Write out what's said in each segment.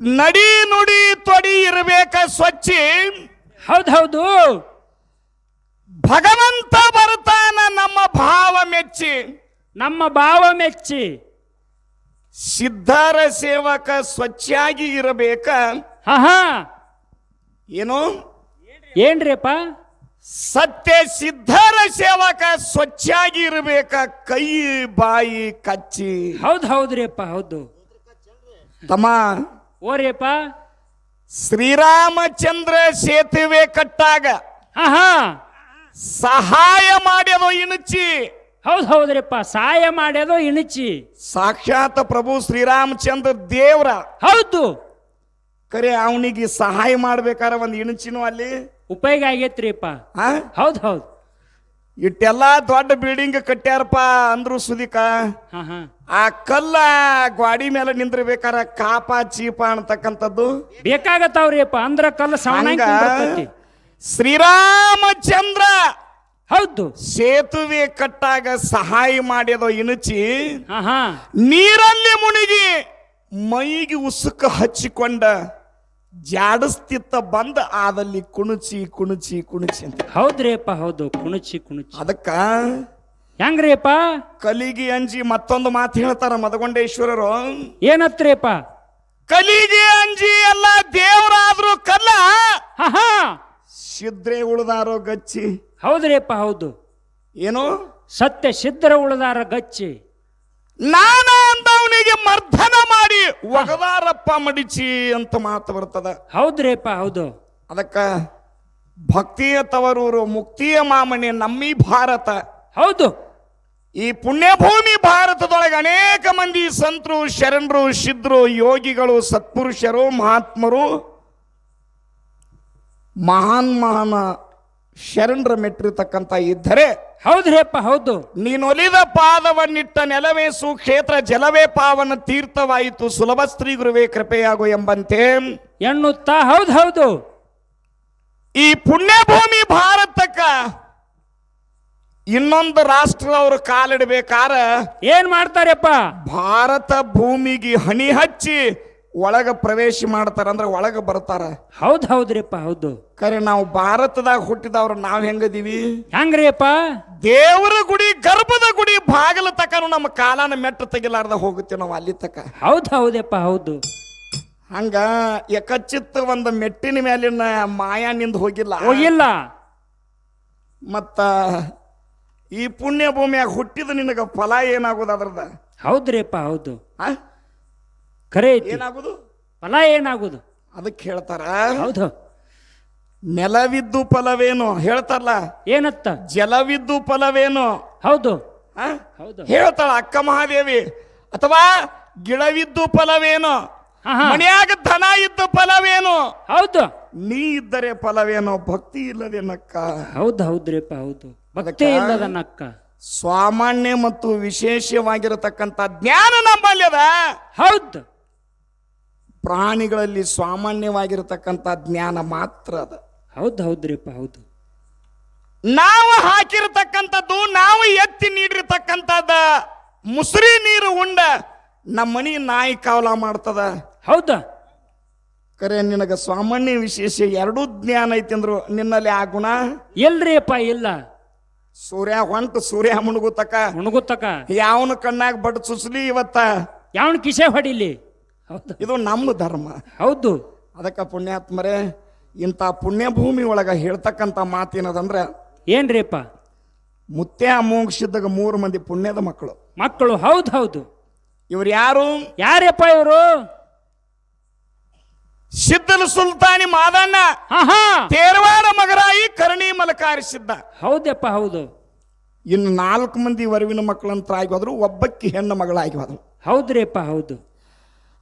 ನಡಿ ನುಡಿ ತೊಡಿ ಇರಬೇಕ ಸ್ವಚ್ಛ ಹೌದೌದು. ಹೌದು ಭಗವಂತ ಬರ್ತಾನ ನಮ್ಮ ಭಾವ ಮೆಚ್ಚಿ. ನಮ್ಮ ಭಾವ ಮೆಚ್ಚಿ. ಸಿದ್ಧರ ಸೇವಕ ಸ್ವಚ್ಛಾಗಿ ಇರಬೇಕ. ಹಾ ಹಾ. ಏನು? ಏನ್ರಿಪ್ಪ ಸತ್ಯ ಸಿದ್ಧರ ಸೇವಕ ಸ್ವಚ್ಛಾಗಿ ಇರಬೇಕ. ಕೈ ಬಾಯಿ ಕಚ್ಚಿ. ಹೌದು ಹೌದ್ರಿಪ್ಪ ಹೌದು. ತಮ್ಮ ಓರಿಯಪ್ಪ. ಶ್ರೀರಾಮಚಂದ್ರ ಸೇತುವೆ ಕಟ್ಟಾಗ ಹಾ ಸಹಾಯ ಮಾಡ್ಯದೋ ಇಣಚಿ. ಹೌದ್ ಹೌದ್ರಿಪ್ಪ ಸಹಾಯ ಮಾಡ್ಯದೋ ಇಣಚಿ. ಸಾಕ್ಷಾತ್ ಪ್ರಭು ಶ್ರೀರಾಮಚಂದ್ರ ದೇವ್ರ. ಹೌದು. ಕರೆ ಅವನಿಗೆ ಸಹಾಯ ಮಾಡ್ಬೇಕಾರ ಒಂದು ಇಣಚಿನೂ ಅಲ್ಲಿ? ಉಪಯೋಗ ಆಗೈತ್ರಿಪ್ಪ. ಹೌದು ಹೌದ್ ಹೌದ್. ಇಟ್ಟೆಲ್ಲ ದೊಡ್ಡ ಬಿಲ್ಡಿಂಗ್ ಕಟ್ಟ್ಯಾರಪ್ಪ ಅಂದ್ರು ಸುದೀಕ ಹಾ ಹಾ ಆ ಕಲ್ಲ ಗ್ವಾಡಿ ಮೇಲೆ ನಿಂದಿರ್ಬೇಕಾರ ಕಾಪ ಚೀಪ ಅಂತಕ್ಕಂಥದ್ದು ಬೇಕಾಗತ್ತವ್ರಿಯಪ್ಪ ಅಂದ್ರ ಕಲ್ಲ ಸವಣ ಶ್ರೀರಾಮಚಂದ್ರ ಹೌದು. ಸೇತುವೆ ಕಟ್ಟಾಗ ಸಹಾಯ ಮಾಡಿದ ಹಾ ನೀರಲ್ಲಿ ಮುಣಿಗಿ ಮೈಗೆ ಉಸುಕ ಹಚ್ಚಿಕೊಂಡ ಜಾಡಿಸ್ತಿತ್ತ ಬಂದ ಆದಲ್ಲಿ ಕುಣುಚಿ ಕುಣುಚಿ ಕುಣುಚಿ ಅಂತ. ಹೌದ್ರಿಯಪ್ಪ ಹೌದು. ಕುಣುಚಿ ಕುಣುಚಿ. ಅದಕ್ಕ ಹೆಂಗ್ರಿಪ್ಪ ಕಲಿಗಿ ಅಂಜಿ ಮತ್ತೊಂದು ಮಾತು ಹೇಳ್ತಾರ ಮದಗೊಂಡೇಶ್ವರರು. ಏನತ್ರಿಯಪ್ಪ? ಕಲಿಗಿ ಅಂಜಿ ಎಲ್ಲ ದೇವರಾದ್ರು ಕಲ್ಲ. ಹಾ ಹಾ ಸಿದ್ರೆ ಉಳ್ದಾರೋ ಗಚ್ಚಿ. ಹೌದ್ರಿಯಪ್ಪ ಹೌದು. ಏನು? ಸತ್ಯ ಸಿದ್ಧರ ಉಳದಾರ ಗಚ್ಚಿ. ನಾನ ಅಂದವನಿಗೆ ಮರ್ಧನ ಮಾಡಿ ಒಗದಾರಪ್ಪ ಮಡಿಚಿ ಅಂತ ಮಾತು ಬರ್ತದ. ಹೌದ್ರಿಯಪ್ಪ ಹೌದು. ಅದಕ್ಕ ಭಕ್ತಿಯ ತವರೂರು ಮುಕ್ತಿಯ ಮಾಮಣಿ ನಮ್ಮಿ ಭಾರತ. ಹೌದು. ಈ ಪುಣ್ಯಭೂಮಿ ಭಾರತದೊಳಗೆ ಅನೇಕ ಮಂದಿ ಸಂತರು ಶರಣರು ಶಿದ್ರು ಯೋಗಿಗಳು ಸತ್ಪುರುಷರು ಮಹಾತ್ಮರು ಮಹಾನ್ ಮಹಾನ ಶರಣರ ಮೆಟ್ಟಿರ್ತಕ್ಕಂಥ ಇದ್ದರೆ ಹೌದ್ರಿಪ್ಪ ಹೌದು. ನೀನೊಲಿದ ಪಾದವನ್ನಿಟ್ಟ ನೆಲವೇ ಸುಕ್ಷೇತ್ರ ಜಲವೇ ಪಾವನ ತೀರ್ಥವಾಯಿತು ಸುಲಭ ಸ್ತ್ರೀ ಗುರುವೇ ಕೃಪೆಯಾಗು ಎಂಬಂತೆ. ಎನ್ನುತ್ತಾ ಹೌದು ಹೌದು. ಈ ಪುಣ್ಯಭೂಮಿ ಭಾರತಕ್ಕ ಇನ್ನೊಂದು ರಾಷ್ಟ್ರದವರು ಕಾಲಿಡಬೇಕಾರ ಏನ್ ಮಾಡ್ತಾರಪ್ಪ? ಭಾರತ ಭೂಮಿಗೆ ಹನಿ ಹಚ್ಚಿ ಒಳಗ ಪ್ರವೇಶ ಮಾಡ್ತಾರ ಅಂದ್ರೆ ಒಳಗ ಬರ್ತಾರ. ಹೌದ್ ಹೌದ್ರಿಪ್ಪ ಹೌದು. ಕರೆ ನಾವು ಭಾರತದಾಗ ಹುಟ್ಟಿದವ್ರು ನಾವ್ ಹೆಂಗದೀವಿ? ಹೆಂಗ್ರಿಯಪ್ಪ ದೇವರ ಗುಡಿ ಗರ್ಭದ ಗುಡಿ ಬಾಗಿಲ ತಕನು ನಮ್ಮ ಕಾಲನ ಮೆಟ್ಟ ತೆಗಿಲಾರ್ದ ಹೋಗುತ್ತೆ ನಾವು ಅಲ್ಲಿ ತಕ. ಹೌದ್ ಹೌದಪ್ಪ ಹೌದು. ಹಂಗ ಯಕಚಿತ್ತ ಒಂದು ಮೆಟ್ಟಿನ ಮೇಲಿನ ಮಾಯಾ ನಿಂದ ಹೋಗಿಲ್ಲ. ಹೋಗಿಲ್ಲ. ಮತ್ತ ಈ ಪುಣ್ಯ ಭೂಮಿಯಾಗ ಹುಟ್ಟಿದ ನಿನಗ ಫಲ ಏನಾಗೋದು ಅದ್ರದ ಹೌದ್ರಿಪ್ಪ ಹೌದು. ಆ? ಖರೆ ಐತಿ. ಏನಾಗುದು? ಫಲ ಏನಾಗುದು? ಅದಕ್ಕೆ ಹೇಳ್ತಾರ? ಹೌದು. ನೆಲವಿದ್ದು ಫಲವೇನು? ಹೇಳ್ತಾರಲ್ಲ? ಏನತ್ತ? ಜಲವಿದ್ದು ಫಲವೇನು? ಹೌದು. ಆ? ಹೌದು. ಹೇಳ್ತಾಳ ಅಕ್ಕ ಮಹಾದೇವಿ. ಅಥವಾ ಗಿಡವಿದ್ದು ಫಲವೇನು? ಹಾ, ಹಾ. ಮನೆಯಾಗ ಧನ ಇದ್ದು ಫಲವೇನು? ಹೌದು. ನೀ ಇದ್ದರೆ ಫಲವೇನು? ಭಕ್ತಿ ಇಲ್ಲದೇನಕ್ಕ? ಹೌದು ಹೌದ್ರಿಪ್ಪ ಹೌದು. ಭಕ್ತಿ ಅದಕ್ಕ- ಇಲ್ಲದ ನಕ್ಕ ಸಾಮಾನ್ಯ ಮತ್ತು ವಿಶೇಷವಾಗಿರತಕ್ಕಂಥ ಜ್ಞಾನ ನಮ್ಮಲ್ಲಿ ಅದ. ಹೌದು. ಪ್ರಾಣಿಗಳಲ್ಲಿ ಸಾಮಾನ್ಯವಾಗಿರತಕ್ಕಂಥ ಜ್ಞಾನ ಮಾತ್ರ ಅದ. ಹೌದು ಹೌದ್ರಿಪ್ಪ ಹೌದು. ನಾವು ಹಾಕಿರತಕ್ಕಂಥದ್ದು ನಾವು ಎತ್ತಿ ನೀಡಿರ್ತಕ್ಕಂಥದ್ದ ಮುಸುರಿ ನೀರು ಉಂಡ ನಮ್ಮ ಮನಿ ನಾಯಿ ಕಾವಲ ಮಾಡ್ತದ. ಹೌದ? ಕರೆ ನಿನಗ ಸಾಮಾನ್ಯ ವಿಶೇಷ ಎರಡೂ ಜ್ಞಾನ ಐತಿ ಅಂದ್ರು ನಿನ್ನಲ್ಲಿ ಆ ಗುಣ? ಎಲ್ರಿಯಪ್ಪ ಇಲ್ಲ. ಸೂರ್ಯ ಹೊಂಟ ಸೂರ್ಯ ಮುಣಗುತ್ತಕ ಮುಣಗುತ್ತಕ ಯಾವನ ಕಣ್ಣಾಗ ಬಡ್ ಸುಸ್ಲಿ ಇವತ್ತ? ಯಾವನ್ ಕಿಸೆ ಹೊಡಿಲಿ? ಹೌದು. ಇದು ನಮ್ಮ ಧರ್ಮ. ಹೌದು. ಅದಕ್ಕ ಪುಣ್ಯಾತ್ಮರೇ ಇಂಥ ಪುಣ್ಯಭೂಮಿ ಒಳಗ ಹೇಳ್ತಕ್ಕಂಥ ಮಾತೇನದಂದ್ರೆ ಏನ್ರಿಪ್ಪ? ಮುತ್ಯ ಮೂಗ್ಸಿದ್ದಾಗ ಮೂರು ಮಂದಿ ಪುಣ್ಯದ ಮಕ್ಕಳು. ಮಕ್ಕಳು. ಹೌದು ಹೌದು. ಇವ್ರು ಯಾರು? ಯಾರಪ್ಪ ಇವರು? ಸಿದ್ದಲ ಸುಲ್ತಾನಿ ಮಾದಣ್ಣ. ತೇರವಾಡ ಮಗರಾಯಿ ಕರ್ಣಿ ಮಲಕಾರಿ ಸಿದ್ಧ ಹೌದಪ್ಪ ಹೌದು. ಇನ್ನು ನಾಲ್ಕು ಮಂದಿ ವರವಿನ ಮಕ್ಕಳಂತ ಆಗಿ ಹೋದ್ರು ಒಬ್ಬಕ್ಕಿ ಹೆಣ್ಣು ಮಗಳಾಗಿ ಹೋದ್ರು. ಹೌದ್ರಿಪ್ಪ ಹೌದು.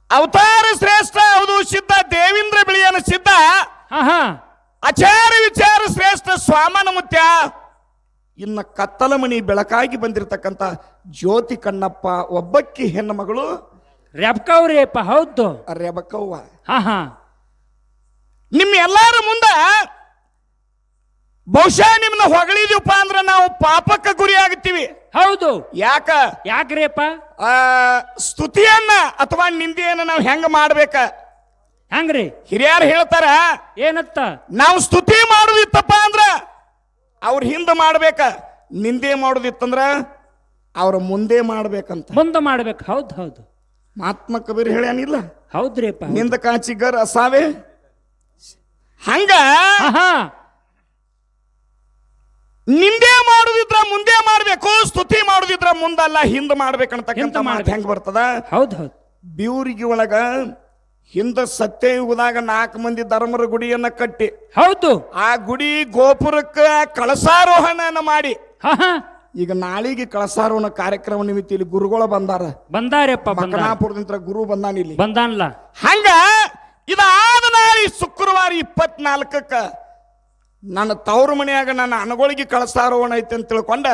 ಅವತಾರ ಶ್ರೇಷ್ಠ ಹೌದು ಸಿದ್ಧ ದೇವೇಂದ್ರ ಬಿಳಿಯನ ಸಿದ್ಧ. ಆಚಾರ ವಿಚಾರ ಶ್ರೇಷ್ಠ ಸ್ವಾಮನ ಮುತ್ಯ. ಇನ್ನ ಕತ್ತಲಮಣಿ ಬೆಳಕಾಗಿ ಬಂದಿರತಕ್ಕಂಥ ಜ್ಯೋತಿ ಕಣ್ಣಪ್ಪ ಒಬ್ಬಕ್ಕಿ ಹೆಣ್ಣು ಮಗಳು ರೆಬ್ಕವ್ರಿಯಪ್ಪ ಹೌದು. ರೆಬಕವ್ವ ಹಾ ಹಾ. ನಿಮ್ಮ ಎಲ್ಲಾರ ಮುಂದ ಬಹುಶಃ ನಿಮ್ಮನ್ನ ಹೊಗಳಿದೀವಪ್ಪ ಅಂದ್ರೆ ನಾವು ಪಾಪಕ್ಕೆ ಗುರಿ ಆಗ್ತೀವಿ. ಹೌದು. ಯಾಕ? ಯಾಕ್ರಿಯಪ್ಪ ಆ, ಸ್ತುತಿಯನ್ನ ಅಥವಾ ನಿಂದೆಯನ್ನ ನಾವು ಹೆಂಗ ಮಾಡ್ಬೇಕ? ಹೆಂಗ್ರಿ. ಹಿರಿಯರು ಹೇಳ್ತಾರ ಏನತ್ತ? ನಾವು ಸ್ತುತಿ ಮಾಡುದಿತ್ತಪ್ಪ ಅಂದ್ರ ಅವ್ರ ಹಿಂದೆ ಮಾಡ್ಬೇಕ ನಿಂದೆ ಮಾಡುದಿತ್ತಂದ್ರ ಅವ್ರ ಮುಂದೆ ಮಾಡ್ಬೇಕಂತ. ಮುಂದೆ ಮಾಡ್ಬೇಕು. ಹೌದು ಹೌದು. ಮಹಾತ್ಮ ಕಬೀರ್ ಹೇಳ್ಯಾನಿಲ್ಲ? ಹೌದ್ರಿಪ್ಪ ಹೌದು. ನಿಂದ ಕಾಚಿಗರ್ ಅಸಾವೆ? ಹಂಗ? ನಿಂದೆ ಮಾಡುದಿದ್ರ ಮುಂದೆ ಮಾಡ್ಬೇಕು ಸ್ತುತಿ ಮಾಡುದಿದ್ರ ಮುಂದಲ್ಲ ಹಿಂದ ಮಾಡ್ಬೇಕಂತ ಮಾತು. ಹೆಂಗ್ ಬರ್ತದ? ಹೌದು ಹೌದು. ಬಿವ್ರಿಗೆ ಒಳಗ ಹಿಂದ ಸತ್ಯಯುಗದಾಗ ನಾಲ್ಕು ಮಂದಿ ಧರ್ಮರ ಗುಡಿಯನ್ನ ಕಟ್ಟಿ. ಹೌದು. ಆ ಗುಡಿ ಗೋಪುರಕ್ಕ ಕಳಸಾರೋಹಣನ ಮಾಡಿ. ಈಗ ನಾಳಿಗೆ ಕಳಸಾರೋಣ ಕಾರ್ಯಕ್ರಮ ನಿಮಿತ್ತ ಇಲ್ಲಿ ಗುರುಗಳು ಬಂದಾರ. ಬಂದಾರಪ್ಪ ಬಂದಾರ. ಮಕನಾಪುರದಿಂದ ಗುರು ಬಂದಾನ ಇಲ್ಲಿ. ಬಂದಾನಲ್ಲ. ಹಂಗ ಇದಾದ ನಾಳೆ ಶುಕ್ರವಾರ ಇಪ್ಪತ್ನಾಲ್ಕಕ್ಕ ನನ್ನ ತವರು ಮನೆಯಾಗ ನನ್ನ ಅನಗೋಳಿಗೆ ಕಳಸಾರೋಣ ಐತೆ ಅಂತ ತಿಳ್ಕೊಂಡ.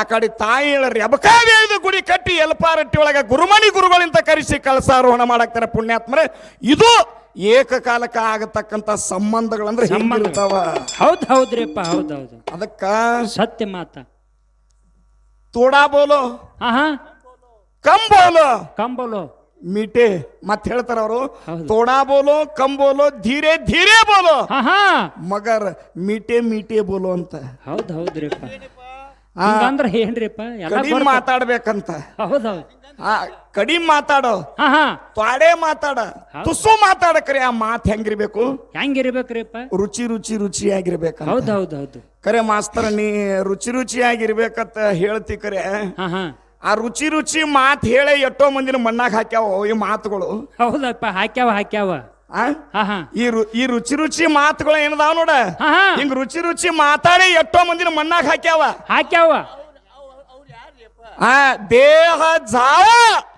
ಆ ಕಡೆ ತಾಯಿ ಹೇಳರಿ ಅಬಕಾದೇವಿದ ಗುಡಿ ಕಟ್ಟಿ ಎಲ್ಪಾರಟ್ಟಿ ಒಳಗ ಗುರುಮಣಿ ಗುರುಗಳಿಂದ ಕರೆಸಿ ಕಳಸಾರೋಹಣ ಮಾಡಾಕ್ತಾರೆ ಪುಣ್ಯಾತ್ಮರೇ. ಇದು ಏಕಕಾಲಕ್ಕೆ ಆಗತಕ್ಕಂತ ಸಂಬಂಧಗಳಂದ್ರೆ ಹೌದ್ ಹೌದ್ರಿಪ್ಪ ಹೌದು ಹೌದು. ಅದಕ್ಕ ಸತ್ಯ ಮಾತ. ತೋಡಾ ಬೋಲೋ. ಹಾ ಹಾ ಕಮ್ ಬೋಲೋ. ಕಂಬಲು ಮೀಟೆ ಮತ್ ಹೇಳ್ತಾರ ಅವರು. ತೋಡಾ ಬೋಲೋ ಕಂಬೋಲೋ ಬೋಲೋ ಧೀರೆ ಧೀರೆ ಬೋಲೋ. ಹಾ ಹಾ ಮಗರ್ ಮೀಟೆ ಮೀಟೆ ಬೋಲೋ ಅಂತ. ಹೌದು ಹೌದ್ರಿಪ್ಪ. ಆ, ಹಂಗಂದ್ರ ಏನ್ರಿಪ್ಪ? ಎಲ್ಲ ಕಡಿಮೆ ಮಾತಾಡ್ಬೇಕಂತ. ಆ ಕಡಿಮೆ ಮಾತಾಡೋ. ಹಾ ಹಾ. ತ್ವಾಡೆ ಮಾತಾಡ. ತುಸು ಮಾತಾಡಕ್ರಿ ಆ ಮಾತ್ ಹೆಂಗಿರ್ಬೇಕು? ಹೆಂಗಿರ್ಬೇಕ್ರಿಪ್ಪ? ರುಚಿ ರುಚಿ ರುಚಿಯಾಗಿರ್ಬೇಕಂತ. ಹೌದ್ ಹೌದ್ ಹೌದು ಕರೆ ಮಾಸ್ತರ ನೀ ರುಚಿ ರುಚಿಯಾಗಿರ್ಬೇಕಂತ ಹೇಳ್ತಿ ಕರೆ. ಹಾ ಹಾ. ಆ ರುಚಿ ರುಚಿ ಮಾತ್ ಹೇಳೇ ಎಷ್ಟೋ ಮಂದಿನ ಮಣ್ಣಾಗ ಹಾಕ್ಯಾವ ಈ ಮಾತುಗಳು. ಹೌದಪ್ಪ ಹಾಕ್ಯಾವ ಹಾಕ್ಯಾವ. ಈ ರು- ಈ ರುಚಿ ರುಚಿ ಮಾತುಗಳು ಏನದಾವ ನೋಡ? ಹಿಂಗ ಹಾ. ಹಿಂಗ್ ರುಚಿ ರುಚಿ ಮಾತಾಡಿ ಎಷ್ಟೋ ಮಂದಿನ ಮಣ್ಣಾಗ ಹಾಕ್ಯಾವ. ಹಾಕ್ಯಾವ. ಆ ದೇಹ ಜಾವ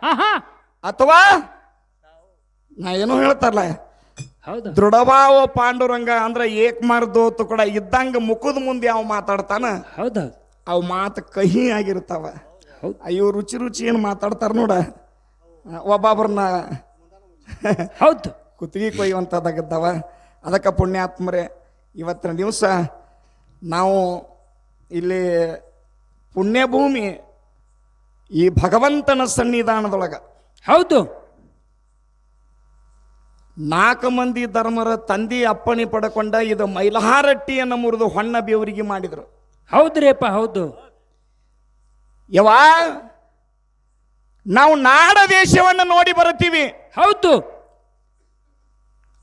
ಹಾ ಹಾ. ಅಥವಾ ನಾ ಏನೋ ಹೇಳ್ತಾರಲ್ಲ ಹೌದು. ದೃಢಭಾವ ಪಾಂಡುರಂಗ ಅಂದ್ರೆ ಏಕ್ ಮಾರ್ದೋತು ಕೂಡ ಇದ್ದಂಗ ಮುಖದ ಮುಂದೆ ಯಾವ ಮಾತಾಡ್ತಾನ. ಹೌದು. ಅವ್ ಮಾತು ಕಹಿ ಆಗಿರ್ತಾವ. ಹೌದ್. ಅಯ್ಯೋ ರುಚಿ ರುಚಿ ಏನು ಮಾತಾಡ್ತಾರ ನೋಡ. ಒಬ್ಬೊಬ್ರನ್ನ ಹೌದು. ಕುತ್ತಿಗೆ ಕೊಯ್ಯುವಂಥದ್ದಾಗಿದ್ದಾವ ಅದಕ್ಕೆ ಪುಣ್ಯಾತ್ಮರೇ ಇವತ್ತಿನ ದಿವಸ ನಾವು ಇಲ್ಲಿ ಪುಣ್ಯಭೂಮಿ ಈ ಭಗವಂತನ ಸನ್ನಿಧಾನದೊಳಗೆ. ಹೌದು. ನಾಲ್ಕು ಮಂದಿ ಧರ್ಮರ ತಂದಿ ಅಪ್ಪಣೆ ಪಡ್ಕೊಂಡ ಇದು ಮೈಲಹಾರಟ್ಟಿಯನ್ನು ಮುರಿದು ಹೊಣ್ಣ ಬೇವರಿಗೆ ಮಾಡಿದರು. ಹೌದ್ರಿಪ್ಪ ಹೌದು. ಯವಾ ನಾವು ನಾಡ ದೇಶವನ್ನು ನೋಡಿ ಬರುತ್ತೀವಿ. ಹೌದು.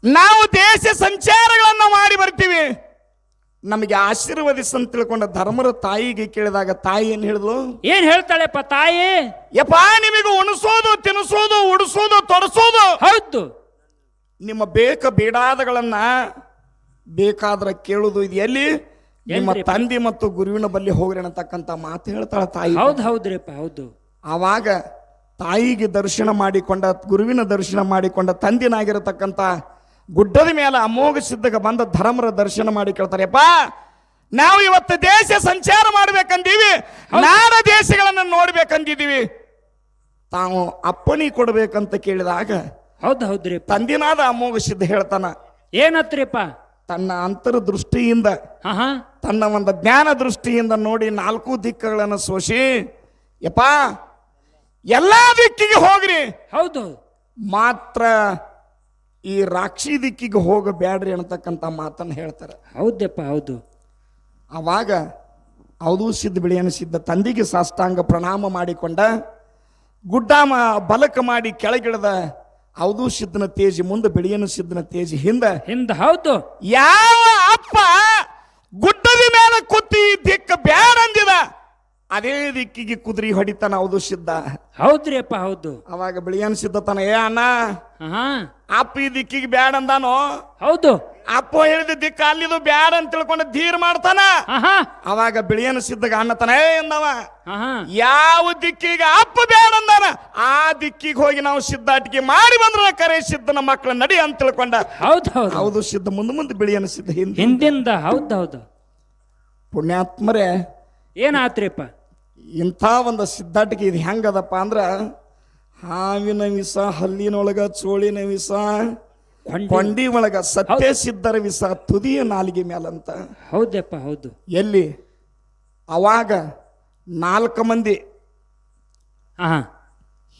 ನಾವು ದೇಶ ಸಂಚಾರಗಳನ್ನು ಮಾಡಿ ಬರ್ತೀವಿ. ನಮಗೆ ಆಶೀರ್ವದಿಸ ಅಂತ ತಿಳ್ಕೊಂಡ ಧರ್ಮರ ತಾಯಿಗೆ ಕೇಳಿದಾಗ ತಾಯಿ ಏನ್ ಹೇಳಿದ್ಲು? ಏನ್ ಹೇಳ್ತಾಳೆಪ್ಪ ತಾಯಿ? ಯಪ್ಪ ನಿಮಗೆ ಉಣಿಸೋದು ತಿನ್ನಿಸೋದು ಉಡಿಸೋದು ತೊಡಸೋದು. ಹೌದು. ನಿಮ್ಮ ಬೇಕ ಬೇಡಾದಗಳನ್ನ ಬೇಕಾದ್ರೆ ಕೇಳುದು ಇದು ಎಲ್ಲಿ? ನಿಮ್ಮ? ತಂದೆ ಮತ್ತು ಗುರುವಿನ ಬಲ್ಲಿ ಹೋಗ್ರಿ ಅನ್ನತಕ್ಕಂತ ಮಾತು ಹೇಳ್ತಾಳ ತಾಯಿ. ಹೌದು ಹೌದ್ರಿಪ್ಪ ಹೌದು. ಆವಾಗ ತಾಯಿಗೆ ದರ್ಶನ ಮಾಡಿಕೊಂಡ ಗುರುವಿನ ದರ್ಶನ ಮಾಡಿಕೊಂಡ ತಂದಿನಾಗಿರತಕ್ಕಂತ ಗುಡ್ಡದ ಮೇಲೆ ಅಮೋಘ ಸಿದ್ಧಗ ಬಂದ ಧರ್ಮರ ದರ್ಶನ ಮಾಡಿ ಕೇಳ್ತಾರೆಪ್ಪ ನಾವು ಇವತ್ತು ದೇಶ ಸಂಚಾರ ಮಾಡ್ಬೇಕಂದೀವಿ ನಾಡ ದೇಶಗಳನ್ನು ನೋಡ್ಬೇಕಂದಿದ್ದೀವಿ ತಾವು ಅಪ್ಪಣಿ ಕೊಡ್ಬೇಕಂತ ಕೇಳಿದಾಗ ಹೌದು ಹೌದ್ರಿ ತಂದಿನಾದ ಅಮೋಘ ಸಿದ್ಧ ಹೇಳ್ತಾನ ಏನತ್ರಿಪ್ಪ ತನ್ನ ಅಂತರ ದೃಷ್ಟಿಯಿಂದ ತನ್ನ ಒಂದು ಜ್ಞಾನ ದೃಷ್ಟಿಯಿಂದ ನೋಡಿ ನಾಲ್ಕು ದಿಕ್ಕುಗಳನ್ನು ಸೋಸಿ ಯಪ್ಪ ಎಲ್ಲ ದಿಕ್ಕಿಗೆ ಹೋಗ್ರಿ. ಹೌದು. ಮಾತ್ರ ಈ ರಾಕ್ಷಿ ದಿಕ್ಕಿಗೆ ಹೋಗಬೇಡ್ರಿ ಅನ್ನತಕ್ಕಂಥ ಮಾತನ್ನು ಹೇಳ್ತಾರೆ. ಹೌದಪ್ಪ ಹೌದು. ಆವಾಗ ಅವಧೂ ಸಿದ್ಧ ಬಿಳಿಯನ ಸಿದ್ಧ ತಂದಿಗೆ ಸಾಷ್ಟಾಂಗ ಪ್ರಣಾಮ ಮಾಡಿಕೊಂಡ ಗುಡ್ಡ ಬಲಕ ಮಾಡಿ ಕೆಳಗಿಳದ ಅವಧೂ ಸಿದ್ಧನ ತೇಜಿ ಮುಂದೆ ಬಿಳಿಯನ ಸಿದ್ಧನ ತೇಜಿ ಹಿಂದೆ ಹಿಂದೆ ಹೌದು. ಯಾವ ಅಪ್ಪ ಗುಡ್ಡದ ಮೇಲೆ ಕುತ್ತಿ ದಿಕ್ಕ ಅಂದಿದ ಅದೇ ದಿಕ್ಕಿಗೆ ಕುದುರೆ ಹೊಡಿತಾನ ಹೌದು ಸಿದ್ಧ ಹೌದ್ರಿಪ್ಪ ಹೌದು. ಅವಾಗ ಬಿಳಿಯನ್ ಸಿದ್ಧ ತಾನ ಏ ಅಣ್ಣ ಹಾ. ಅಪ್ಪ ಈ ದಿಕ್ಕಿಗೆ ಬ್ಯಾಡ ಅಂದಾನೋ? ಹೌದು. ಅಪ್ಪ ಹೇಳಿದ ದಿಕ್ಕ ಅಲ್ಲಿದು ಬ್ಯಾಡ ಅಂತ ತಿಳ್ಕೊಂಡು ಧೀರ್ ಮಾಡ್ತಾನ. ಆಹಾ ಅವಾಗ ಬಿಳಿಯನ ಸಿದ್ಧಗ ಅಣ್ಣತನ ಏ ಅಂದವ ಯಾವ ದಿಕ್ಕಿಗೆ ಅಪ್ಪ ಬ್ಯಾಡ ಅಂದಾನ? ಆ ದಿಕ್ಕಿಗೆ ಹೋಗಿ ನಾವು ಸಿದ್ಧಾಟಿಕೆ ಮಾಡಿ ಬಂದ್ರ ಕರೆ ಸಿದ್ಧನ ಮಕ್ಕಳ ನಡಿ ಅಂತ ತಿಳ್ಕೊಂಡ. ಹೌದು ಹೌದು. ಹೌದು ಸಿದ್ಧ ಮುಂದೆ ಮುಂದೆ ಬಿಳಿಯನ ಸಿದ್ಧ ಹಿಂದೆ ಹಿಂದಿಂದ ಹೌದು ಹೌದು. ಪುಣ್ಯಾತ್ಮರೇ. ಏನಾತ್ರಿಪ್ಪ? ಇಂಥ ಒಂದು ಸಿದ್ಧಾಟಿಕೆ ಇದು ಹೆಂಗದಪ್ಪ ಅಂದ್ರೆ ಹಾವಿನ ವಿಷ ಹಲ್ಲಿನೊಳಗ ಚೋಳಿನ ವಿಷ ಕೊಂಡಿ ಒಳಗ ಸತ್ಯ ಸಿದ್ಧರ ವಿಷ ತುದಿಯ ನಾಲಿಗೆ ಮೇಲಂತ. ಹೌದಪ್ಪ ಹೌದು. ಎಲ್ಲಿ? ಅವಾಗ ನಾಲ್ಕು ಮಂದಿ. ಹಾ.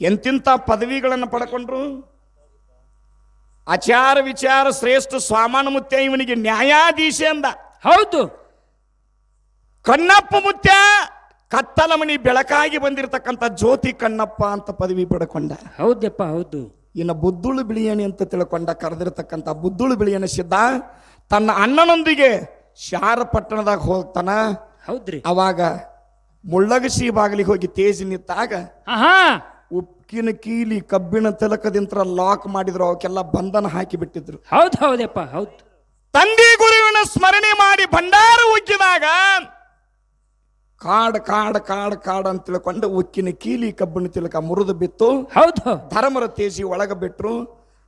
ಎಂತಿಂತ ಪದವಿಗಳನ್ನು ಪಡ್ಕೊಂಡ್ರು? ಆಚಾರ ವಿಚಾರ ಶ್ರೇಷ್ಠ ಸ್ವಾಮಾನ ಮುತ್ಯ ಇವನಿಗೆ ನ್ಯಾಯಾಧೀಶ ಅಂದ ಹೌದು. ಕಣ್ಣಪ್ಪ ಮುತ್ಯ ಕತ್ತಲ ಮಣಿ ಬೆಳಕಾಗಿ ಬಂದಿರತಕ್ಕಂಥ ಜ್ಯೋತಿ ಕಣ್ಣಪ್ಪ ಅಂತ ಪದವಿ ಪಡ್ಕೊಂಡ. ಹೌದಪ್ಪ ಹೌದು. ಇನ್ನು ಬುದ್ಧುಳು ಬಿಳಿಯಣಿ ಅಂತ ತಿಳ್ಕೊಂಡ ಕರೆದಿರತಕ್ಕಂಥ ಬುದ್ಧುಳು ಬಿಳಿಯಣ ಸಿದ್ಧ ತನ್ನ ಅಣ್ಣನೊಂದಿಗೆ ಶಾರ ಪಟ್ಟಣದಾಗ ಹೋಗ್ತಾನ. ಹೌದ್ರಿ. ಅವಾಗ ಮುಳ್ಳಗಸಿ ಬಾಗಿಲಿಗೆ ಹೋಗಿ ತೇಜ್ ನಿಂತಾಗ ಉಪ್ಪಿನ ಕೀಲಿ ಕಬ್ಬಿಣ ತಿಲಕದಿಂತ್ರ ಲಾಕ್ ಮಾಡಿದ್ರು ಅವಕ್ಕೆಲ್ಲ ಬಂಧನ ಹಾಕಿ ಬಿಟ್ಟಿದ್ರು. ಹೌದು ಹೌದಪ್ಪ ಹೌದು. ತಂದೆ ಗುರುವಿನ ಸ್ಮರಣೆ ಮಾಡಿ ಭಂಡಾರ ಉಕ್ಕಿದಾಗ ಕಾಡ್ ಕಾಡ್ ಕಾಡ್ ಕಾಡ್ ಅಂತ ತಿಳ್ಕೊಂಡು ಉಕ್ಕಿನ ಕೀಲಿ ಕಬ್ಬಿಣ ತಿಲಕ ಮುರಿದು ಬಿತ್ತು. ಹೌದು. ಧರ್ಮರ ತೇಜಿ ಒಳಗ ಬಿಟ್ರು.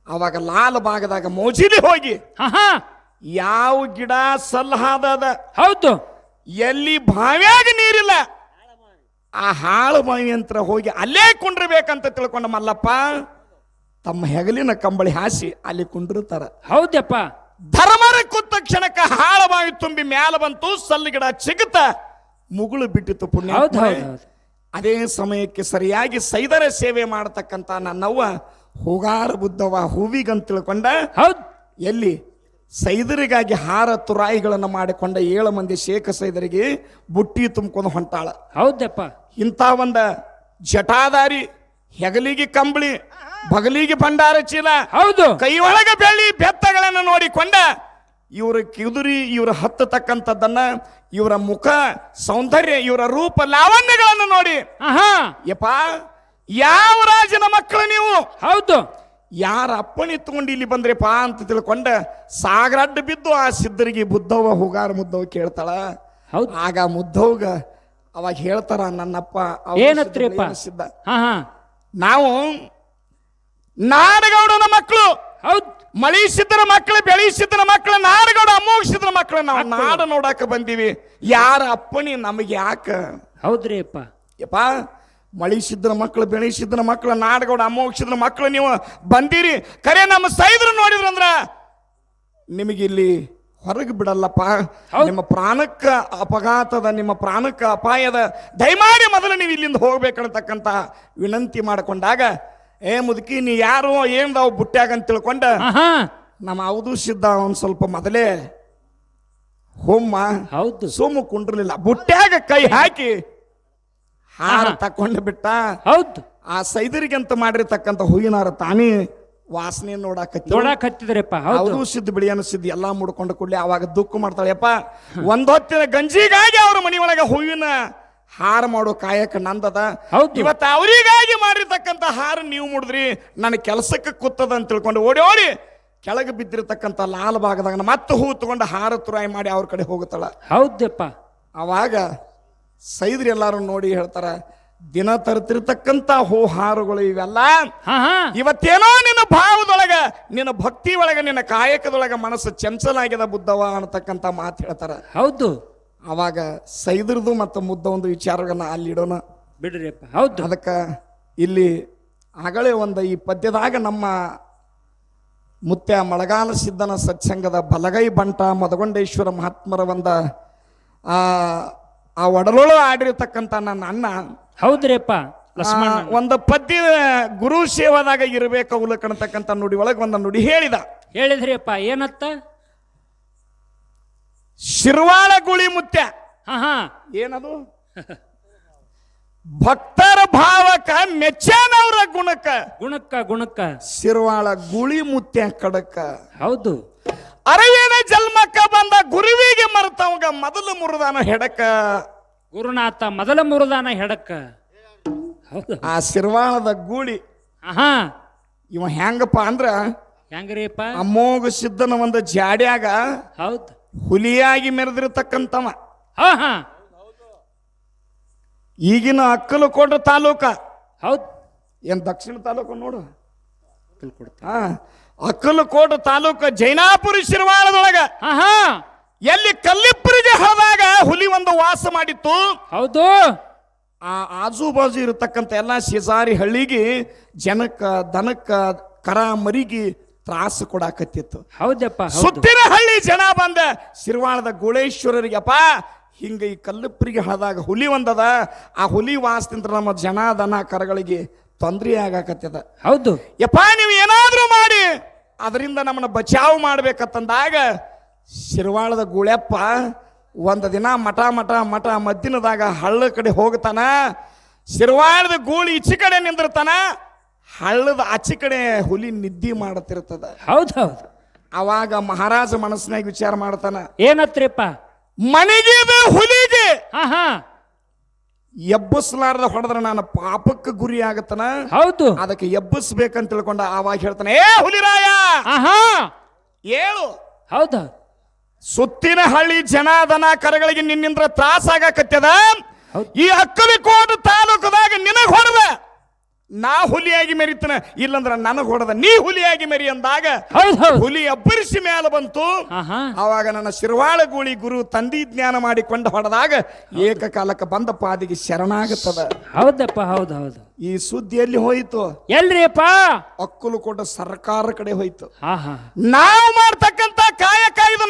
ಅವಾಗ ಲಾಲ್ ಭಾಗದಾಗ ಮೋಜಿಲಿ ಹೋಗಿ. ಹಾ ಯಾವ ಗಿಡ ಸಲ್ಹಾದದ ಹೌದು. ಎಲ್ಲಿ ಬಾವ್ಯಾಗ ನೀರಿಲ್ಲ. ಆ ಹಾಳು ಅಂತ ಹೋಗಿ ಅಲ್ಲೇ ಕುಂಡ್ರಬೇಕಂತ ತಿಳ್ಕೊಂಡ ಮಲ್ಲಪ್ಪ ತಮ್ಮ ಹೆಗಲಿನ ಕಂಬಳಿ ಹಾಸಿ ಅಲ್ಲಿ ಕುಂಡಿರ್ತಾರ. ಹೌದಪ್ಪ ಧರ್ಮರ ಕುತ್ತ ಕ್ಷಣಕ್ಕೆ ಹಾಳ ಬಾವಿ ತುಂಬಿ ಮ್ಯಾಲ ಬಂತು ಸಲ್ಲು ಗಿಡ ಚಿಗುತ್ತ ಮುಗುಳು ಬಿಟ್ಟಿತ್ತು ಪುಣ್ಯ ಅದೇ ಸಮಯಕ್ಕೆ ಸರಿಯಾಗಿ ಸೈದರ ಸೇವೆ ಮಾಡತಕ್ಕಂತ ನನ್ನವ್ವ ಹೂಗಾರ ಬುದ್ಧವ ಹೂವಿಗಂತ ತಿಳ್ಕೊಂಡ ಎಲ್ಲಿ ಸೈದರಿಗಾಗಿ ಹಾರ ತುರಾಯಿಗಳನ್ನು ಮಾಡಿಕೊಂಡ ಏಳು ಮಂದಿ ಶೇಖ ಸೈದರಿಗೆ ಬುಟ್ಟಿ ತುಂಬಿಕೊಂಡು ಹೊಂಟಾಳ. ಹೌದಪ್ಪ. ಇಂಥ ಒಂದ ಜಟಾದಾರಿ ಹೆಗಲಿಗೆ ಕಂಬಳಿ ಬಗಲಿಗೆ ಭಂಡಾರ ಚೀಲ ಹೌದು. ಕೈ ಒಳಗ ಬೆಳ್ಳಿ ಬೆತ್ತಗಳನ್ನು ನೋಡಿಕೊಂಡ ಇವರ ಕಿದುರಿ ಇವರ ಹತ್ತತಕ್ಕಂಥದ್ದನ್ನ ಇವರ ಮುಖ ಸೌಂದರ್ಯ ಇವರ ರೂಪ ಲಾವಣ್ಯಗಳನ್ನು ನೋಡಿ. ಯಪ್ಪ ಯಾವ ರಾಜನ ಮಕ್ಕಳು ನೀವು? ಹೌದು. ಯಾರ ಅಪ್ಪಣೆ ತಗೊಂಡು ಇಲ್ಲಿ ಬಂದ್ರಿಪ್ಪ ಅಂತ ತಿಳ್ಕೊಂಡ ಸಾಗರಡ್ಡ ಬಿದ್ದು ಆ ಸಿದ್ಧರಿಗೆ ಬುದ್ಧವ ಹುಗಾರ ಮುದ್ದವ ಕೇಳ್ತಾಳ. ಹೌದು. ಆಗ ಮುದ್ದವ್ಗ ಅವಾಗ ಹೇಳ್ತಾರ ನನ್ನಪ್ಪ? ಸಿದ್ಧ, ನಾವು ನಾಡಗೌಡನ ಮಕ್ಕಳು. ಹೌದು. ಮಳಿ ಸಿದ್ದರ ಮಕ್ಕಳು ಬೆಳಿ ಮಕ್ಕಳು ನಾಡಗೌಡ ಮಕ್ಕಳು ನಾವು. ನಾಡ ನೋಡಾಕ ಬಂದೀವಿ. ಯಾರ ಅಪ್ಪಣಿ ನಮಗೆ ಯಾಕ? ಹೌದ್ರಿ ಅಪ್ಪ. ಯಪ್ಪ ಮಳಿ ಸಿದ್ದರ ಮಕ್ಕಳು ಬೆಳಿ ಸಿದ್ದರ ಮಕ್ಕಳು ನಾಡಗೌಡ ಅಮೋಕ್ಷಿದ್ರ ಮಕ್ಕಳು ನೀವು ಬಂದಿರಿ. ಕರೆ ನಮ್ಮ ಸೈದ್ರು ನೋಡಿದ್ರಂದ್ರ ನಿಮಗೆ ನಿಮಗಿಲ್ಲಿ ಹೊರಗೆ ಬಿಡಲ್ಲಪ್ಪ. ನಿಮ್ಮ ಪ್ರಾಣಕ್ಕ ಅಪಘಾತದ ನಿಮ್ಮ ಪ್ರಾಣಕ್ಕ ಅಪಾಯದ. ದಯಮಾಡಿ ಮೊದಲು ನೀವು ಇಲ್ಲಿಂದ ಹೋಗ್ಬೇಕಂತಕ್ಕಂಥ ವಿನಂತಿ ಮಾಡಿಕೊಂಡಾಗ ಏ ಮುದುಕಿ ನೀ ಯಾರು? ಏನ್ದಾವ್ ಬುಟ್ಟ್ಯಾಗ ಅಂತ ತಿಳ್ಕೊಂಡ? ನಮ್ಮ ಅವಧು ಸಿದ್ಧ ಒಂದ್ ಸ್ವಲ್ಪ ಮೊದಲೇ. ಹೋಮ್ಮ. ಹೌದು. ಸೋಮು ಕುಂಡ್ರಲಿಲ್ಲ. ಬುಟ್ಟ್ಯಾಗ ಕೈ ಹಾಕಿ ಹಾರ ತಕೊಂಡು ಬಿಟ್ಟ. ಹೌದು. ಆ ಸೈದರಿಗಂತ ಮಾಡಿರ್ತಕ್ಕಂಥ ಹೂವಿನಾರ ತಾನೇ ವಾಸನೆ ನೋಡಾಕತ್ತಿ. ನೋಡಕ್ ಹತ್ತಿದ್ರಪ್ಪ ಹೌದು ಸಿದ್ಧ ಬಿಳಿಯನ ಸಿದ್ಧ ಎಲ್ಲಾ ಮುಡ್ಕೊಂಡು ಕೂಡಲೇ ಅವಾಗ ದುಃಖ ಮಾಡ್ತಾಳೆ ಅಪ್ಪ ಒಂದ್ ಹೊತ್ತಿನ ಗಂಜಿಗಾಗಿ ಅವ್ರ ಮನಿ ಒಳಗ ಹೂವಿನ ಹಾರ ಮಾಡೋ ಕಾಯಕ ನಂದದ. ಹೌದು. ಇವತ್ತು ಅವರಿಗಾಗಿ ಮಾಡಿರ್ತಕ್ಕಂಥ ಹಾರ ನೀವು ಮುಡಿದ್ರಿ. ನನ್ನ ಕೆಲಸಕ್ಕೆ ಕುತ್ತದ ಅಂತ ತಿಳ್ಕೊಂಡು ಓಡಿ ಓಡಿ ಕೆಳಗೆ ಬಿದ್ದಿರತಕ್ಕಂಥ ಲಾಲ್ ಭಾಗದಾಗ ಮತ್ತೆ ಹೂ ತಗೊಂಡು ಹಾರ ತುರಾಯಿ ಮಾಡಿ ಅವ್ರ ಕಡೆ ಹೋಗುತ್ತಾಳ. ಹೌದಪ್ಪ ಅವಾಗ ಸೈದ್ರಿ ಎಲ್ಲಾರು ನೋಡಿ ಹೇಳ್ತಾರ ದಿನ ತರ್ತಿರ್ತಕ್ಕಂಥ ಹೂ ಹಾರುಗಳು ಇವೆಲ್ಲ ಇವತ್ತೇನೋ ನಿನ್ನ ಭಾವದೊಳಗ ನಿನ್ನ ಭಕ್ತಿ ಒಳಗ ನಿನ್ನ ಕಾಯಕದೊಳಗ ಮನಸ್ಸು ಚಂಚಲಾಗ್ಯದ ಬುದ್ಧವ ಅನ್ನತಕ್ಕಂಥ ಮಾತು ಹೇಳ್ತಾರ. ಹೌದು. ಅವಾಗ ಸೈದ್ರದು ಮತ್ತು ಮುದ್ದ ಒಂದು ವಿಚಾರಗಳನ್ನ ಅಲ್ಲಿಡೋಣ ಬಿಡ್ರಿ ಅಪ್ಪ ಹೌದು. ಅದಕ್ಕೆ ಇಲ್ಲಿ ಆಗಲೇ ಒಂದು ಈ ಪದ್ಯದಾಗ ನಮ್ಮ ಮುತ್ಯ ಮಳಗಾಲ ಸಿದ್ಧನ ಸತ್ಸಂಗದ ಬಲಗೈ ಬಂಟ ಮದಗೊಂಡೇಶ್ವರ ಮಹಾತ್ಮರ ಒಂದ ಆ ಆ ಒಡಲೊಳು ಆಡಿರ್ತಕ್ಕಂಥ ನನ್ನ ಅಣ್ಣ. ಹೌದ್ರಿ ಅಪ್ಪ ಲಕ್ಷ್ಮಣ ಒಂದು ಪದ್ಯ ಗುರು ಸೇವಾದಾಗ ಇರಬೇಕು ಉಲಕಣತಕ್ಕಂಥ ನುಡಿ ಒಳಗೆ ಒಂದು ನುಡಿ ಹೇಳಿದ. ಹೇಳಿದ್ರಿಯಪ್ಪ ಏನತ್ತ? ಶಿರ್ವಾಳ ಗುಳಿ ಮುತ್ಯ. ಹಾ ಹಾ. ಏನದು? ಭಕ್ತರ ಭಾವಕ ಮೆಚ್ಚನವರ ಗುಣಕ. ಗುಣಕ್ಕ ಗುಣಕ್ಕ. ಶಿರ್ವಾಳ ಗುಳಿ ಮುತ್ಯ ಕಡಕ. ಹೌದು. ಅರವಿನ ಜನ್ಮಕ್ಕ ಬಂದ ಗುರುವಿಗೆ ಮರೆತವಂಗ ಮೊದಲು ಮುರುದಾನ ಹೆಡಕ. ಗುರುನಾಥ ಮೊದಲ ಮುರುದಾನ ಹೆಡಕ. ಹೌದು. ಆ ಶಿರ್ವಾಳದ ಗೂಳಿ. ಹಾ ಇವ ಹೆಂಗಪ್ಪ ಅಂದ್ರ ಹೆಂಗ್ರಿಯಪ್ಪ? ಅಮ್ಮೋಗ ಅಮೋಘ ಸಿದ್ಧನ ಒಂದು ಜಾಡ್ಯಾಗ ಹೌದು. ಹುಲಿಯಾಗಿ ಮೆರೆದಿರತಕ್ಕಂಥವ. ಹಾ ಹಾ. ಈಗಿನ ಅಕ್ಕಲಕೋಟ ತಾಲೂಕ. ಹೌದು. ಏನ್ ದಕ್ಷಿಣ ತಾಲೂಕು ನೋಡು. ಹಾ ಅಕ್ಕಲಕೋಟ ತಾಲೂಕ ಜೈನಾಪುರ ಶಿರ್ವಾಳದೊಳಗ. ಎಲ್ಲಿ ಕಲ್ಲಿಪ್ಪರಿಗೆ ಹೋದಾಗ ಹುಲಿ ಒಂದು ವಾಸ ಮಾಡಿತ್ತು. ಹೌದು. ಆ ಆಜು ಬಾಜು ಇರತಕ್ಕಂಥ ಎಲ್ಲ ಶಿಸಾರಿ ಹಳ್ಳಿಗೆ ಜನಕ್ಕ ದನಕ್ಕ ಕರ ಮರಿಗೆ ತ್ರಾಸು ಕೊಡಾಕತ್ತಿತ್ತು. ಹೌದಪ್ಪ ಸುತ್ತಿನ ಹಳ್ಳಿ ಜನ ಬಂದ ಶಿರ್ವಾಣದ ಗೋಳೇಶ್ವರರಿಗೆ ಅಪ್ಪ ಹಿಂಗ ಈ ಕಲ್ಲುಪ್ರಿಗೆ ಹಳದಾಗ ಹುಲಿ ಒಂದದ ಆ ಹುಲಿ ವಾಸದಿಂದ ನಮ್ಮ ಜನ ದನ ಕರಗಳಿಗೆ ತೊಂದರೆ ಆಗಾಕತ್ತದ. ಹೌದು. ಯಪ್ಪ ನೀವು ಏನಾದರೂ ಮಾಡಿ ಅದರಿಂದ ನಮ್ಮನ್ನ ಬಚಾವ್ ಮಾಡ್ಬೇಕತ್ತಂದಾಗ ಶಿರ್ವಾಳದ ಗುಳೆಪ್ಪ ಒಂದು ದಿನ ಮಠ ಮಠ ಮಠ ಮದ್ದಿನದಾಗ ಹಳ್ಳ ಕಡೆ ಹೋಗ್ತಾನ ಶಿರ್ವಾಳದ ಗೂಳಿ ಈಚೆ ಕಡೆ ನಿಂದಿರ್ತಾನ ಹಳ್ಳದ ಆಚೆ ಕಡೆ ಹುಲಿ ನಿದ್ದಿ ಮಾಡತಿರ್ತದ. ಹೌದು ಹೌದು. ಅವಾಗ ಮಹಾರಾಜ ಮನಸ್ಸಿನಾಗ ವಿಚಾರ ಮಾಡ್ತಾನ ಏನತ್ರಿಪ್ಪ? ಮನೆಗೆ ಹುಲಿಗೆ ಹಾ ಎಬ್ಬಸಲಾರ್ದ ಹೊಡೆದ್ರೆ ನಾನು ಪಾಪಕ್ಕೆ ಗುರಿ ಆಗತ್ತನ? ಹೌದು. ಅದಕ್ಕೆ ಎಬ್ಬಿಸ್ಬೇಕಂತ ತಿಳ್ಕೊಂಡ ಆವಾಗ ಹೇಳ್ತಾನೆ ಏ ಹುಲಿರಾಯ! ಆಹಾ ಏಳು. ಹೌದು. ಸುತ್ತಿನ ಹಳ್ಳಿ ಜನ ದನ ಕರಗಳಿಗೆ ನಿನ್ನಿಂದ ತ್ರಾಸ ಆಗಕತ್ತದ ಈ ಅಕ್ಕಲಿಕೋಟು ತಾಲೂಕದಾಗ ನಿನಗ್ ಹೊಡೆದ? ನಾ ಹುಲಿಯಾಗಿ ಮೆರಿತನ ಇಲ್ಲಂದ್ರ ನನಗ್ ಹೊಡೆದ ನೀ ಹುಲಿಯಾಗಿ ಮೆರಿ ಅಂದಾಗ ಹೌದು ಹೌದು. ಹುಲಿ ಅಬ್ಬರಿಸಿ ಮೇಲೆ ಬಂತು. ಆಹಾ. ಆವಾಗ ನನ್ನ ಶಿರವಾಳ ಗೂಳಿ ಗುರು ತಂದಿ ಜ್ಞಾನ ಮಾಡಿಕೊಂಡು ಹೊಡೆದಾಗ ಏಕಕಾಲಕ್ಕೆ ಬಂದ ಪಾದಿಗೆ ಶರಣಾಗುತ್ತದ. ಹೌದಪ್ಪ ಹೌದು ಹೌದು. ಈ ಸುದ್ದಿ ಎಲ್ಲಿ ಹೋಯಿತು? ಎಲ್ರಿಪ್ಪ ಕೊಟ್ಟ ಸರ್ಕಾರ ಕಡೆ ಹೋಯ್ತು. ಹಾ ಹಾ ನಾವು ಮಾಡ್ತಕ್ಕಂತ ಕಾಯಕ ಇದು.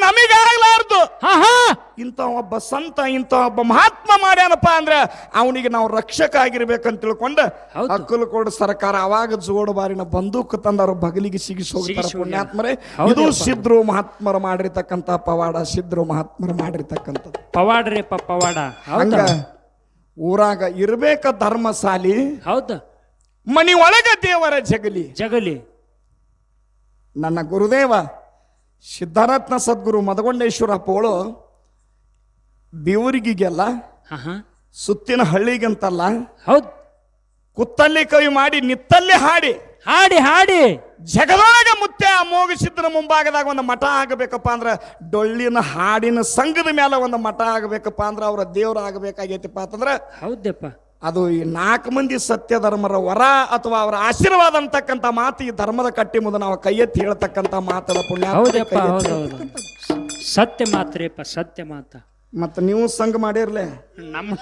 ಇಂಥ ಒಬ್ಬ ಸಂತ ಇಂಥ ಒಬ್ಬ ಮಹಾತ್ಮ ಮಾಡ್ಯಾನಪ್ಪ ಅಂದ್ರೆ ಅವನಿಗೆ ನಾವು ರಕ್ಷಕ ಆಗಿರ್ಬೇಕಂತ ತಿಳ್ಕೊಂಡು ಹಕ್ಕಲು ಕೊಡ ಸರ್ಕಾರ ಅವಾಗ ಜೋಡು ಬಾರಿನ ಬಂದೂಕು ತಂದವರು ಬಗಲಿಗೆ ಸಿಗಿಸಿ ಹೋಗ್ತಾರೆ ಸಿಗಿಸಿ ಪುಣ್ಯಾತ್ಮರೇ. ಇದು ಸಿದ್ರು ಮಹಾತ್ಮರು ಮಾಡಿರ್ತಕ್ಕಂಥ ಪವಾಡ ಸಿದ್ರು ಮಹಾತ್ಮರು ಮಾಡಿರ್ತಕ್ಕಂಥದ್ದು. ಪವಾಡ್ರಿಪ್ಪ ಪವಾಡ. ಹಂಗ ಊರಾಗ ಇರ್ಬೇಕ ಧರ್ಮಶಾಲಿ ಹೌದು. ಮನಿ ಒಳಗ ದೇವರ ಜಗಲಿ. ಜಗಲಿ. ನನ್ನ ಗುರುದೇವ ಸಿದ್ಧಾರತ್ನ ಸದ್ಗುರು ಮದಗೊಂಡೇಶ್ವರ ಪೋಳು ಹಾ ಸುತ್ತಿನ ಹಳ್ಳಿಗಂತಲ್ಲ ಹೌದು. ಕುತ್ತಲ್ಲಿ ಕವಿ ಮಾಡಿ ನಿತ್ತಲ್ಲಿ ಹಾಡಿ ಹಾಡಿ ಹಾಡಿ. ಜಗದೊಳಗ ಮುತ್ತೆ ಮೋಗಿಸಿದ್ರ ಮುಂಭಾಗದಾಗ ಒಂದು ಮಠ ಆಗಬೇಕಪ್ಪ ಅಂದ್ರೆ ಡೊಳ್ಳಿನ ಹಾಡಿನ ಸಂಘದ ಮೇಲೆ ಒಂದು ಮಠ ಆಗಬೇಕಪ್ಪ ಅಂದ್ರೆ ಅವರ ದೇವ್ರ ಆಗಬೇಕಾಗೈತಿಪ್ಪ ಅಂತಂದ್ರೆ ಹೌದಪ್ಪ ಅದು ಈ ನಾಲ್ಕು ಮಂದಿ ಸತ್ಯ ಧರ್ಮರ ವರ ಅಥವಾ ಅವರ ಆಶೀರ್ವಾದ ಅಂತಕ್ಕಂಥ ಮಾತು ಈ ಧರ್ಮದ ಕಟ್ಟಿ ಮುದ ನಾವು ಕೈ ಎತ್ತಿ ಹೇಳ್ತಕ್ಕಂಥ ಮಾತದ ಪುಣ್ಯ ಸತ್ಯ ಮಾತ್ರ ಸತ್ಯ ಮಾತ. ಮತ್ತು ನೀವು ಸಂಘ ಮಾಡಿರ್ಲೆ? ನಮ್ಮ?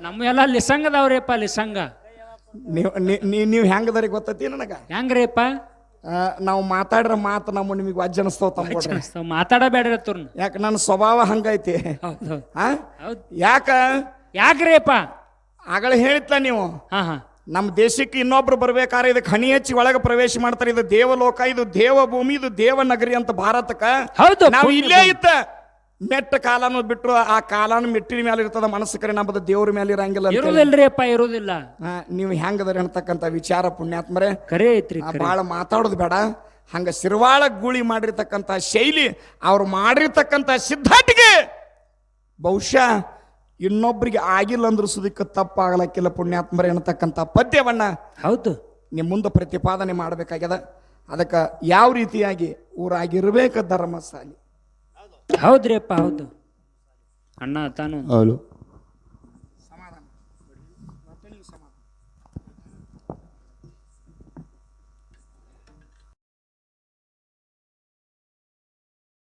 ನಮ್ಮ ಎಲ್ಲ ಲಿಸಂಗದವ್ರಿಪ್ಪ ಲಿಸಂಗ ನೀವು ನೀವು ಹೆಂಗದರಿ ಗೊತ್ತೈತಿ ನನಗ? ಆ, ನಾವು ಮಾತಾಡ್ರ ಮಾತು ನಮ್ಮ ನಿಮಗೆ ವಜ್ಜ ಅನಿಸ್ತಾವ ತಮ್ಮ ಮಾತಾಡಬೇಡ್ರಿ ತುರ್ನ. ಯಾಕೆ ನನ್ನ ಸ್ವಭಾವ ಹಂಗೈತಿ. ಯಾಕ? ಯಾಕ್ರಿಪ್ಪ? ಆಗಲೇ ಹೇಳಿತ್ಲ ನೀವು. ಹಾ ಹಾ. ನಮ್ಮ ದೇಶಕ್ಕೆ ಇನ್ನೊಬ್ರು ಬರ್ಬೇಕಾದ್ರೆ ಇದಕ್ಕೆ ಹನಿ ಹಚ್ಚಿ ಒಳಗೆ ಪ್ರವೇಶ ಮಾಡ್ತಾರೆ. ಇದು ದೇವಲೋಕ ಇದು ದೇವ ಭೂಮಿ ಇದು ದೇವನಗರಿ ಅಂತ ಭಾರತಕ್ಕೆ. ಹೌದು ನಾವು ಇಲ್ಲೇ. ಇತ್ತ ಮೆಟ್ಟ ಕಾಲನು ಬಿಟ್ರು ಆ ಕಾಲನು ಮೆಟ್ಟಿನ ಮೇಲೆ ಇರ್ತದ ಮನಸ್ಸು ಕರೆ ನಮ್ಮದು ದೇವ್ರ ಮೇಲೆ ಇರಂಗಿಲ್ಲ ಅಂತ ಹೇಳಿ. ಇರುದಿಲ್ರಿಪ್ಪ ಇರುದಿಲ್ಲ. ಆ, ನೀವು ಹೆಂಗದರಿ ಅಂತಕ್ಕಂಥ ವಿಚಾರ ಪುಣ್ಯಾತ್ಮರೆ. ಕರೆ ಐತ್ರಿ ಆ, ಭಾಳ ಮಾತಾಡೋದು ಬೇಡ. ಹಂಗ ಸಿರ್ವಾಳ ಗೂಳಿ ಮಾಡಿರ್ತಕ್ಕಂಥ ಶೈಲಿ ಅವ್ರು ಮಾಡಿರ್ತಕ್ಕಂಥ ಸಿದ್ಧಾಟಿಗೆ ಬಹುಶಃ ಇನ್ನೊಬ್ಬರಿಗೆ ಆಗಿಲ್ಲ ಅಂದ್ರೂ ಸುದಕ್ಕೆ ತಪ್ಪಾಗಲಕ್ಕಿಲ್ಲ ಪುಣ್ಯಾತ್ಮರ ಅನ್ನತಕ್ಕಂಥ ಪದ್ಯವನ್ನ ಹೌದು. ನಿಮ್ಮ ಮುಂದೆ ಪ್ರತಿಪಾದನೆ ಮಾಡಬೇಕಾಗ್ಯದ. ಅದಕ್ಕೆ ಯಾವ ರೀತಿಯಾಗಿ ಊರಾಗಿರ್ಬೇಕು ಧರ್ಮಸಾಲಿ ಹೌದ್ರಿಯಪ್ಪ ಹೌದು. ಅಣ್ಣ ತಾನು? ಹೌದು.